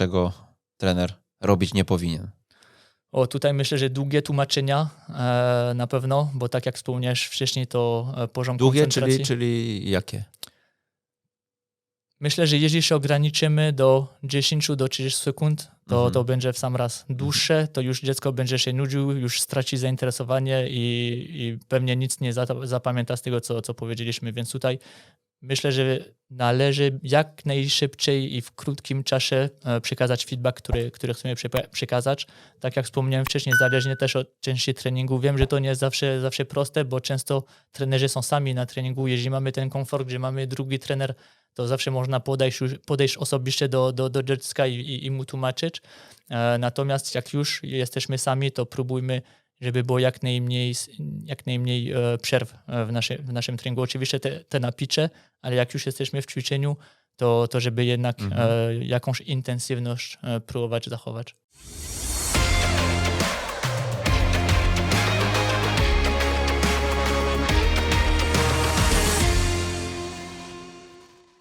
czego trener robić nie powinien? O, tutaj myślę, że długie tłumaczenia e, na pewno, bo tak jak wspomniałeś wcześniej, to e, poziom Długie, koncentracji... czyli, czyli jakie? Myślę, że jeżeli się ograniczymy do 10 do 30 sekund, to, Mhm. to będzie w sam raz. Dłuższe, to już dziecko będzie się nudził, już straci zainteresowanie i, i pewnie nic nie zapamięta z tego, co, co powiedzieliśmy. Więc tutaj myślę, że należy jak najszybciej i w krótkim czasie e, przekazać feedback, który, który chcemy przekazać. Tak jak wspomniałem wcześniej, zależnie też od części treningu. Wiem, że to nie jest zawsze, zawsze proste, bo często trenerzy są sami na treningu. Jeżeli mamy ten komfort, gdzie mamy drugi trener, to zawsze można podejść, podejść osobiście do, do, do dziecka i, i, i mu tłumaczyć. E, natomiast jak już jesteśmy sami, to próbujmy, żeby było jak najmniej, jak najmniej e, przerw e, w, nasze, w naszym treningu. Oczywiście te, te napicze, ale jak już jesteśmy w ćwiczeniu, to, to żeby jednak Mhm. e, jakąś intensywność próbować zachować.